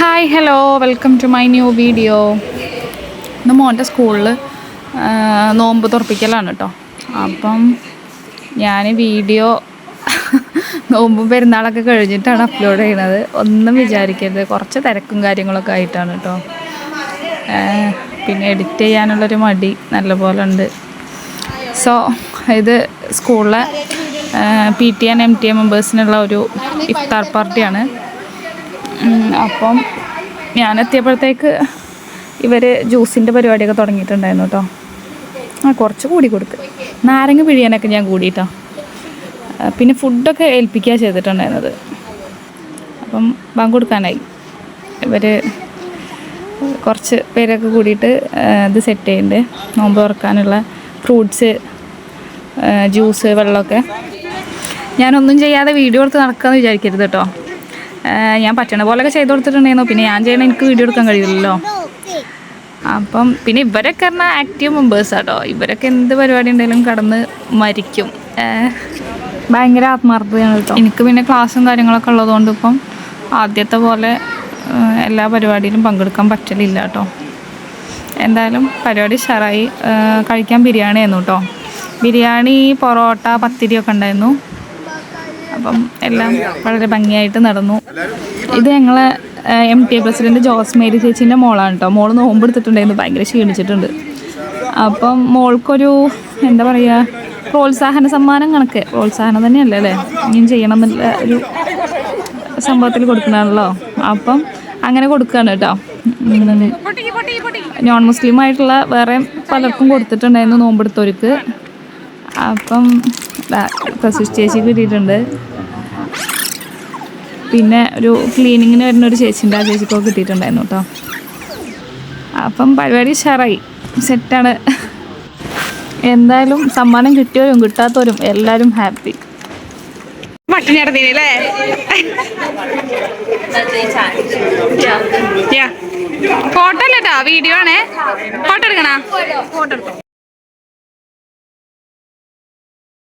Hi hello welcome to my new video ഇന്ന് മോന്റെ സ്കൂളിൽ നോമ്പ് തുറപ്പിക്കലാണ് കേട്ടോ അപ്പം ഞാൻ വീഡിയോ നോമ്പും പെരുന്നാളൊക്കെ കഴിഞ്ഞിട്ടാണ് അപ്ലോഡ് ചെയ്യണത് ഒന്നും വിചാരിക്കരുത്. കുറച്ച് തിരക്കും കാര്യങ്ങളൊക്കെ ആയിട്ടാണ് കേട്ടോ പിന്നെ എഡിറ്റ് ചെയ്യാനുള്ളൊരു മടി നല്ലപോലെ ഉണ്ട്. സോ ഇത് സ്കൂളിലെ P T and M T A മെമ്പേഴ്സിനുള്ള ഒരു ഇഫ്താർ പാർട്ടിയാണ് അപ്പം ഞാൻ എത്തിയപ്പോഴത്തേക്ക് ഇവർ ജ്യൂസിന്റെ പരിപാടിയൊക്കെ തുടങ്ങിയിട്ടുണ്ടായിരുന്നു കേട്ടോ. ആ കുറച്ച് കൂടി കൊടുത്ത് നാരങ്ങ പിഴിയാനൊക്കെ ഞാൻ കൂടിയിട്ടോ. പിന്നെ ഫുഡൊക്കെ ഏൽപ്പിക്കുക ചെയ്തിട്ടുണ്ടായിരുന്നത്. അപ്പം ബാങ്ക് കൊടുക്കാനായി. ഇവർ കുറച്ച് പേരൊക്കെ കൂടിയിട്ട് ഇത് സെറ്റ് ചെയ്യുന്നുണ്ട് നോമ്പ് തുറക്കാനുള്ള ഫ്രൂട്ട്സ് ജ്യൂസ് വെള്ളമൊക്കെ. ഞാനൊന്നും ചെയ്യാതെ വീഡിയോ എടുത്ത് നടക്കാമെന്ന് വിചാരിക്കരുത് കേട്ടോ. ഞാൻ പറ്റണ പോലെയൊക്കെ ചെയ്ത് കൊടുത്തിട്ടുണ്ടായിരുന്നു. പിന്നെ ഞാൻ ചെയ്യണ എനിക്ക് വീഡിയോ എടുക്കാൻ കഴിയില്ലല്ലോ. അപ്പം പിന്നെ ഇവരൊക്കെ പറഞ്ഞാൽ ആക്റ്റീവ് മെമ്പേഴ്സ് ആട്ടോ. ഇവരൊക്കെ എന്ത് പരിപാടി ഉണ്ടെങ്കിലും കടന്ന് മരിക്കും. ഭയങ്കര ആത്മാർത്ഥതയാണ് കേട്ടോ. എനിക്ക് പിന്നെ ക്ലാസ്സും കാര്യങ്ങളൊക്കെ ഉള്ളതുകൊണ്ട് ഇപ്പം ആദ്യത്തെ പോലെ എല്ലാ പരിപാടിയിലും പങ്കെടുക്കാൻ പറ്റലില്ല കേട്ടോ. എന്തായാലും പരിപാടി ഉഷാറായി. കഴിക്കാൻ ബിരിയാണി ആയിരുന്നു കേട്ടോ. ബിരിയാണി പൊറോട്ട പത്തിരിയൊക്കെ ഉണ്ടായിരുന്നു. അപ്പം എല്ലാം വളരെ ഭംഗിയായിട്ട് നടന്നു. ഇത് ഞങ്ങളെ M T A president Jose Mary ചേച്ചീന്റെ മോളാണ് കേട്ടോ മോൾ നോമ്പെടുത്തിട്ടുണ്ടായിരുന്നു ഭയങ്കര ക്ഷീണിച്ചിട്ടുണ്ട്. അപ്പം മോൾക്കൊരു എന്താ പറയുക പ്രോത്സാഹന സമ്മാനം കണക്ക്. പ്രോത്സാഹനം തന്നെയല്ലേ അല്ലേ? ഇനിയും ചെയ്യണം എന്നുള്ള ഒരു സംഭവത്തിൽ കൊടുക്കണമല്ലോ അപ്പം അങ്ങനെ കൊടുക്കുകയാണ് കേട്ടോ നോൺ മുസ്ലിം ആയിട്ടുള്ള വേറെ പലർക്കും കൊടുത്തിട്ടുണ്ടായിരുന്നു നോമ്പെടുത്തവർക്ക്. അപ്പം പ്രസിസ് ചേച്ചി കിട്ടിയിട്ടുണ്ട്. പിന്നെ ഒരു ക്ലീനിങ്ങിന് വരുന്ന ഒരു ചേച്ചിന്റെ ആ ചേച്ചിക്കൊക്കെ കിട്ടിയിട്ടുണ്ടായിരുന്നു കേട്ടോ അപ്പം പരിപാടി ഉഷാറായി. സെറ്റാണ്. എന്തായാലും സമ്മാനം കിട്ടിയവരും കിട്ടാത്തവരും എല്ലാവരും ഹാപ്പി. ഫോട്ടോ അല്ലേട്ടാ വീഡിയോ ആണേ? ഫോട്ടോ എടുക്കണോ? ഫോട്ടോ എടുത്തോ